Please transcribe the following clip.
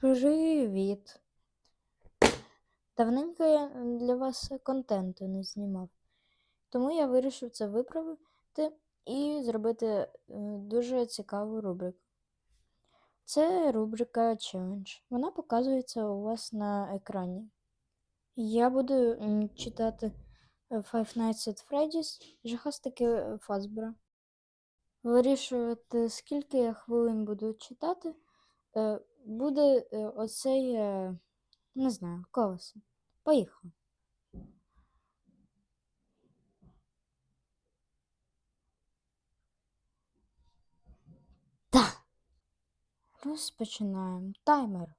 Привіт. Давненько я для вас контенту не знімав, тому я вирішив це виправити і зробити е, дуже цікаву рубрику. Це рубрика Challenge. Вона показується у вас на екрані. Я буду читати е, Five Nights at Freddy's, жахастики Фазбера. Вирішувати, скільки я хвилин буду читати, е, буде е, оцей, е, не знаю, колесо. Поїхали. Так. Розпочинаємо. Таймер.